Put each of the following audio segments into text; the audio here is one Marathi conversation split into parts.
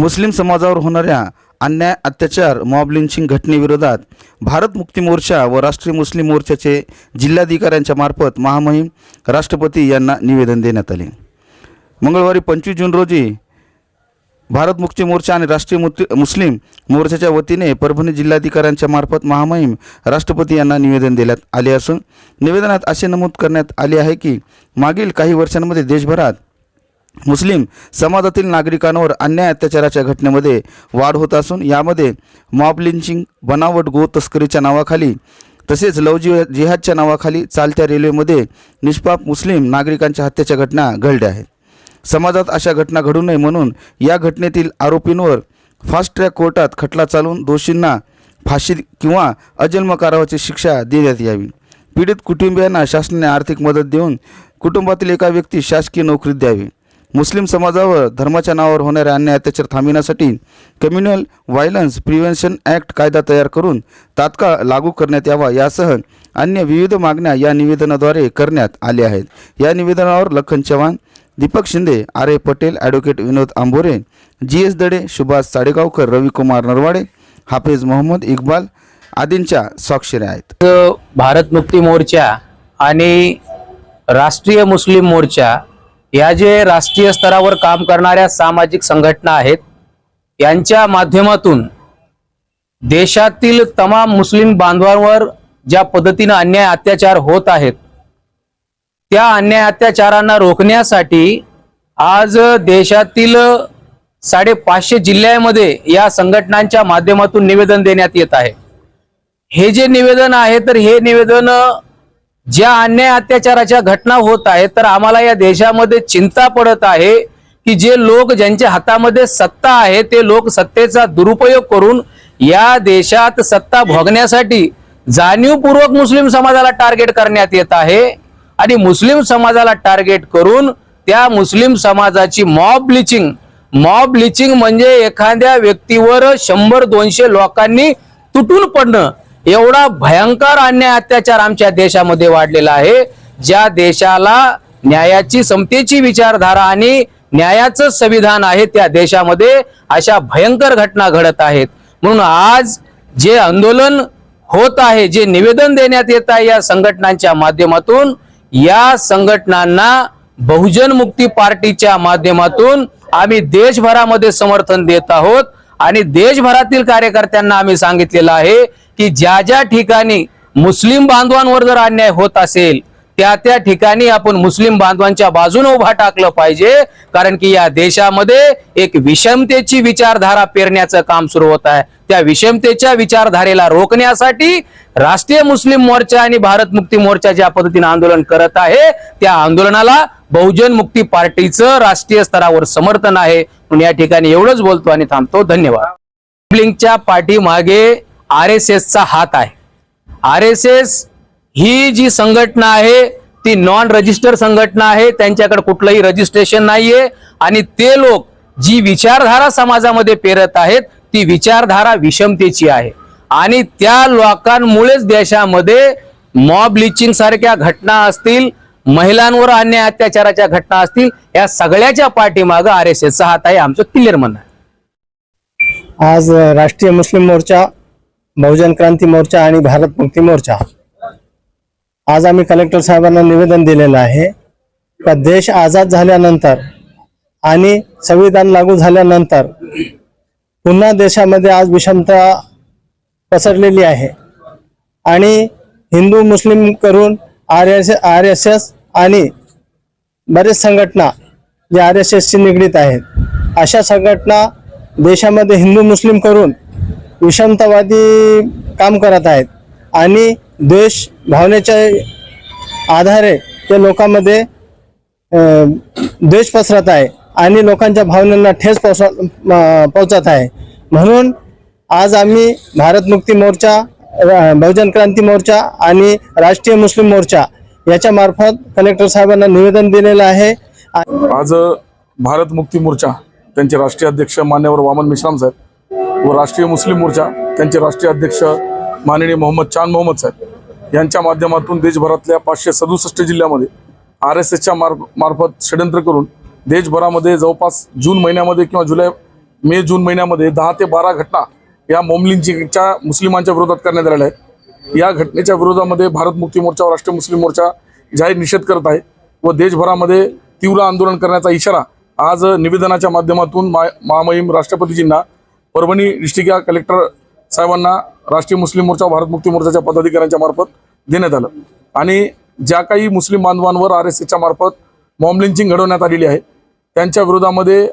मुस्लिम समाजावर होणाऱ्या अन्याय अत्याचार मॉब लिंचिंग घटनेविरोधात भारत मुक्ती मोर्चा व राष्ट्रीय मुस्लिम मोर्चाचे जिल्हाधिकाऱ्यांच्या मार्फत महामहिम राष्ट्रपती यांना निवेदन देण्यात आले. मंगळवारी पंचवीस जून रोजी भारत मुक्ती मोर्चा आणि राष्ट्रीय मुत मुस्लिम मोर्चाच्या वतीने परभणी जिल्हाधिकाऱ्यांच्या मार्फत महामहिम राष्ट्रपती यांना निवेदन देण्यात आले असून निवेदनात असे नमूद करण्यात आले आहे की मागील काही वर्षांमध्ये देशभरात मुस्लिम समाजातील नागरिकांवर अन्याय अत्याचाराच्या घटनेमध्ये वाढ होत असून यामध्ये मॉब लिंचिंग बनावट गो तस्करीच्या नावाखाली तसेच लव जि जिहादच्या नावाखाली चालत्या रेल्वेमध्ये निष्पाप मुस्लिम नागरिकांच्या हत्येच्या घटना घडल्या आहेत. समाजात अशा घटना घडू नये म्हणून या घटनेतील आरोपींवर फास्ट ट्रॅक कोर्टात खटला चालून दोषींना फाशी किंवा अजन्म कारावाची शिक्षा देण्यात यावी. पीडित कुटुंबियांना शासनाने आर्थिक मदत देऊन कुटुंबातील एका व्यक्ती शासकीय नोकरीत द्यावी. मुस्लिम समाजावर धर्माच्या नावावर होणाऱ्या अन्याय अत्याचार थांबविण्यासाठी कम्युनल व्हायलन्स प्रिव्हेन्शन ॲक्ट कायदा तयार करून तात्काळ लागू करण्यात यावा. यासह अन्य विविध मागण्या या निवेदनाद्वारे करण्यात आल्या आहेत. या निवेदनावर Lakhan Chavan Deepak Shinde R A Patel advocate Vinod Ambore G S Dade Subhash Sadegaonkar Ravikumar Narwade Hafiz Mohammad Iqbal आदींच्या स्वाक्षऱ्या आहेत. भारत मुक्ती मोर्चा आणि राष्ट्रीय मुस्लिम मोर्चा या जे राष्ट्रीय स्तरावर काम करणाऱ्या सामाजिक संघटना आहेत यांच्या माध्यमातून देशातील तमाम मुस्लिम बांधवांवर ज्या पद्धतीनं अन्याय अत्याचार होत आहेत त्या अन्याय अत्याचारांना रोखण्यासाठी आज देशातील साडेपाचशे जिल्ह्यामध्ये या संघटनांच्या माध्यमातून निवेदन देण्यात येत आहे. हे जे निवेदन आहे तर हे निवेदन ज्या अन्याय अत्याचाराच्या घटना होत आहेत तर आम्हाला या देशामध्ये चिंता पडत आहे की जे लोक ज्यांच्या हातामध्ये सत्ता आहे ते लोक सत्तेचा दुरुपयोग करून या देशात सत्ता भोगण्यासाठी जाणीवपूर्वक मुस्लिम समाजाला टार्गेट करण्यात येत आहे आणि मुस्लिम समाजाला टार्गेट करून त्या मुस्लिम समाजाची मॉब ब्लिचिंग मॉब ब्लिचिंग म्हणजे एखाद्या व्यक्तीवर शंभर दोनशे लोकांनी तुटून पडणं एवढा भयंकर अन्याय अत्याचार आमच्या देशामध्ये वाढलेला आहे. ज्या देशाला न्यायाची समतेची विचारधारा आणि न्यायाचं संविधान आहे त्या देशामध्ये अशा भयंकर घटना घडत आहेत. म्हणून आज जे आंदोलन होत आहे जे निवेदन देण्यात येत आहे या संघटनांच्या माध्यमातून या संघटनांना बहुजन मुक्ती पार्टीच्या माध्यमातून आम्ही देशभरामध्ये समर्थन देत आहोत. आणि देशभरातील कार्यकर्त्यांना आम्ही सांगितलेलं आहे की ज्या ज्या ठिकाणी मुस्लिम बांधवांवर जर अन्याय होत असेल त्या त्या ठिकाणी आपण मुस्लिम बांधवांच्या बाजूने उभा टाकलं पाहिजे. कारण की या देशामध्ये एक विषमतेची विचारधारा पेरण्याचं काम सुरू होत आहे. त्या विषमतेच्या विचारधारेला रोखण्यासाठी राष्ट्रीय मुस्लिम मोर्चा आणि भारत मुक्ती मोर्चा ज्या पद्धतीने आंदोलन करत आहे त्या आंदोलनाला बहुजन मुक्ती पार्टीचं राष्ट्रीय स्तरावर समर्थन आहे. म्हणून या ठिकाणी एवढंच बोलतो आणि थांबतो. धन्यवाद. ब्लिंकच्या पाठीमागे आर एस एसचा हात आहे. आर एस एस ही जी संघटना आहे ती नॉन रजिस्टर संघटना आहे त्यांच्याकडे कुठलंही रजिस्ट्रेशन नाहीये. आणि ते लोक जी विचारधारा समाजामध्ये पेरत आहेत ती विचारधारा विषमतेची आहे. आणि त्या लोकांमुळेच देशामध्ये मॉब लिचिंग सारख्या घटना असतील महिलांवर अन्याय अत्याचाराच्या घटना असतील या सगळ्याच्या पाठीमागं आर एस एसचा हात आहे आमचं क्लिअर म्हणणं आहे. आज राष्ट्रीय मुस्लिम मोर्चा बहुजन क्रांती मोर्चा आणि भारत मुक्ती मोर्चा. आज आम्ही कलेक्टर साहेबांना निवेदन दिलेलं आहे. का देश आझाद झाल्यानंतर आणि संविधान लागू झाल्यानंतर पुन्हा देशामध्ये आज विषमता पसरलेली आहे. आणि हिंदू मुस्लिम करून R S R S S आणि बरेच संघटना जे आर एस एसशी निगडीत आहेत अशा संघटना देशामध्ये हिंदू मुस्लिम करून विषमतावादी काम करत आहेत. आणि द्वेष भावनेच्या आधारे ते लोकांमध्ये द्वेष पसरत आहे आणि लोकांच्या भावनांना ठेस पोच पोचत आहे. म्हणून आज आम्ही भारत मुक्ती मोर्चा बहुजन क्रांती मोर्चा आणि राष्ट्रीय मुस्लिम मोर्चा याच्या मार्फत कलेक्टर साहेबांना निवेदन दिलेलं आहे. आज भारत मुक्ती मोर्चा त्यांचे राष्ट्रीय अध्यक्ष मान्यवर वामन मिश्राम साहेब व राष्ट्रीय मुस्लिम मोर्चा त्यांचे राष्ट्रीय अध्यक्ष माननीय मोहम्मद चांद मोहम्मद साहेब यांच्या माध्यमातून देशभरातल्या पाचशे सदुसष्ट जिल्ह्यामध्ये आर एस एसच्या मार्फ मार्फत षडयंत्र करून देशभरामध्ये जवळपास जून महिन्यामध्ये किंवा जुलै मे जून महिन्यामध्ये दहा ते बारा घटना या मोमलिंचिंगच्या मुस्लिमांच्या विरोधात करण्यात आलेल्या आहेत. या घटनेच्या विरोधामध्ये भारत मुक्ती मोर्चा व राष्ट्रीय मुस्लिम मोर्चा जाहीर निषेध करत आहे व देशभरामध्ये तीव्र आंदोलन करण्याचा इशारा आज निवेदनाच्या माध्यमातून मा महामहिम राष्ट्रपतीजींना परभणी डिस्ट्रिक्ट कलेक्टर साहेबांना राष्ट्रीय मुस्लिम मोर्चा भारत मुक्ती मोर्चाच्या पदाधिकाऱ्यांच्या मार्फत देण्यात आलं. आणि ज्या काही मुस्लिम बांधवांवर आर एस एसच्या मार्फत मॉम लिंचिंग घडवण्यात आलेली आहे त्यांच्या विरोधामध्ये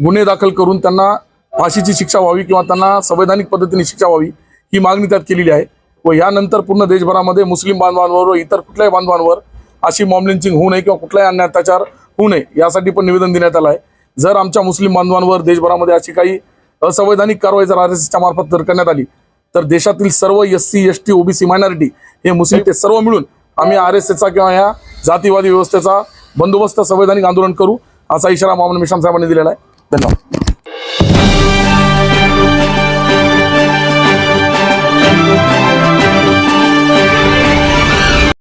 गुन्हे दाखल करून त्यांना फाशीची शिक्षा व्हावी किंवा त्यांना संवैधानिक पद्धतीने शिक्षा व्हावी ही मागणी त्यात केलेली आहे व यानंतर पूर्ण देशभरामध्ये मुस्लिम बांधवांवर व इतर कुठल्याही बांधवांवर अशी मॉम लिंचिंग होऊ नये किंवा कुठलाही अन्य अत्याचार होऊ नये यासाठी पण निवेदन देण्यात आलं आहे. जर आमच्या मुस्लिम बांधवांवर देशभरामध्ये अशी काही असंवैधानिक कारवाई जर आर एस एसच्या मार्फत जर करण्यात आली तर देशातील सर्व S C S T OBC minority हे मुस्लिम ते सर्व मिळून आम्ही आर एस एसचा किंवा ह्या जातीवादी व्यवस्थेचा बंदोबस्त संवैधानिक आंदोलन करू असा इशारा मोहम्मद मिश्राम साहेबांनी दिलेला आहे. धन्यवाद.